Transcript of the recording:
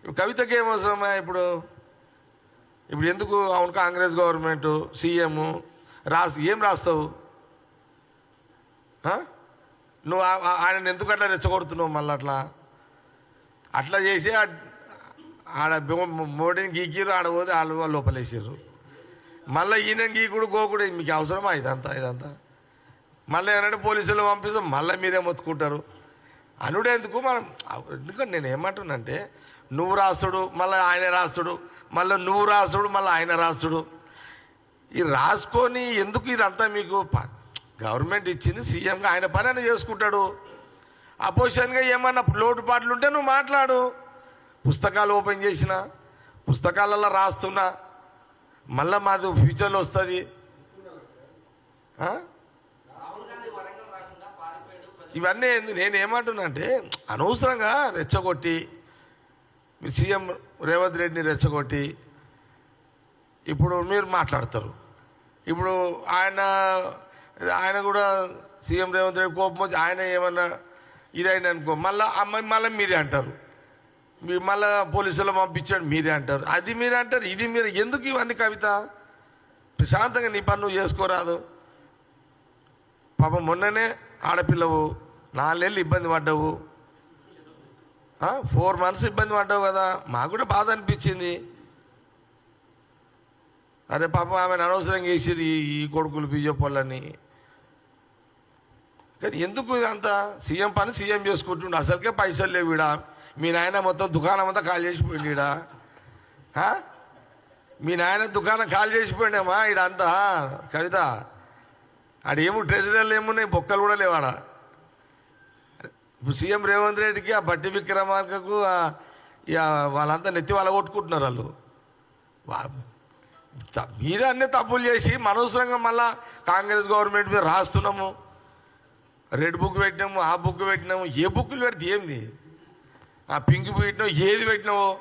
ఇప్పుడు కవితకి ఏం అవసరమా ఇప్పుడు? ఇప్పుడు ఎందుకు అవును కాంగ్రెస్ గవర్నమెంట్ సీఎం రాస్ ఏం రాస్తావు? నువ్వు ఆయన ఎందుకు అట్లా రెచ్చగొడుతున్నావు మళ్ళీ అట్లా? అట్లా చేసి ఆడ మోడీని గీకిరు ఆడ పోతే వాళ్ళు వాళ్ళు లోపలేసారు మళ్ళీ ఈయన గీకుడు గోకుడు మీకు అవసరమా ఇదంతా ఇదంతా? మళ్ళీ ఏమంటే పోలీసులు పంపిస్తాం మళ్ళీ మీరే మొత్తుకుంటారు. అనుడేందుకు మనం? ఎందుకంటే నేను ఏమంటున్నానంటే నువ్వు రాసుడు మళ్ళీ ఆయన రాసుడు మళ్ళీ నువ్వు రాసుడు మళ్ళీ ఆయన రాసుడు. ఈ రాసుకొని ఎందుకు ఇదంతా మీకు ప- గవర్నమెంట్ ఇచ్చింది సీఎంగా ఆయన పని అని చేసుకుంటాడు అపోజిషన్గా ఏమన్నా లోటుపాట్లు ఉంటే నువ్వు మాట్లాడు. పుస్తకాలు ఓపెన్ చేసిన పుస్తకాలలో రాస్తున్నా మళ్ళీ మాది ఫ్యూచర్లో వస్తుంది. ఇవన్నీ ఏంది- నేను అంటే అనవసరంగా రెచ్చగొట్టి సీఎం రేవంత్ రెడ్డిని రెచ్చగొట్టి ఇప్పుడు మీరు మాట్లాడతారు. ఇప్పుడు ఆయన ఆయన కూడా సీఎం రేవంత్ రెడ్డి కోపం వచ్చి ఆయన ఏమన్నా ఇదైంది అనుకో మళ్ళీ అమ్మాయి మళ్ళీ మీరే అంటారు. మీరు మళ్ళీ పోలీసులు పంపించాడు మీరే అంటారు. అది మీరే అంటారు ఇది మీరు. ఎందుకు ఇవన్నీ కవిత? ప్రశాంతంగా నీ పని నువ్వు చేసుకోరాదు. పాపం మొన్ననే ఆడపిల్లవు నాలుగేళ్ళు ఇబ్బంది పడ్డావు. ఫోర్ మంత్స్ ఇబ్బంది పడ్డావు కదా. మాకు కూడా బాధ అనిపించింది. అరే పాపం ఆమెను అనవసరంగా వేసిరు ఈ కొడుకులు బీజేపీ కానీ ఎందుకు ఇదంతా? సీఎం పని సీఎం చేసుకుంటుండు. అసలుకే పైసలు లేవు ఈడ. మీ నాయన మొత్తం దుకాణం అంతా ఖాళీ చేసిపోయింది ఈడ. మీ నాయన దుకాణం ఖాళీ చేసిపోయిండేమా ఈడంతా కవిత ఆడేమో ట్రెజరీలు ఏమున్నాయి? బొక్కలు కూడా లేవాడా? సీఎం రేవంత్ రెడ్డికి ఆ బట్టి విక్రమార్కకు ఇక వాళ్ళంతా నెత్తి వాళ్ళ కొట్టుకుంటున్నారు వాళ్ళు. వా- మీరే అన్ని తప్పులు చేసి మనవసరంగా మళ్ళా కాంగ్రెస్ గవర్నమెంట్ మీద రాస్తున్నాము. రెడ్ బుక్ పెట్టినాము ఆ బుక్ పెట్టినాము. ఏ బుక్లు పెడితే ఏంది? ఆ పింక్ పెట్టినావు ఏది పెట్టినావు?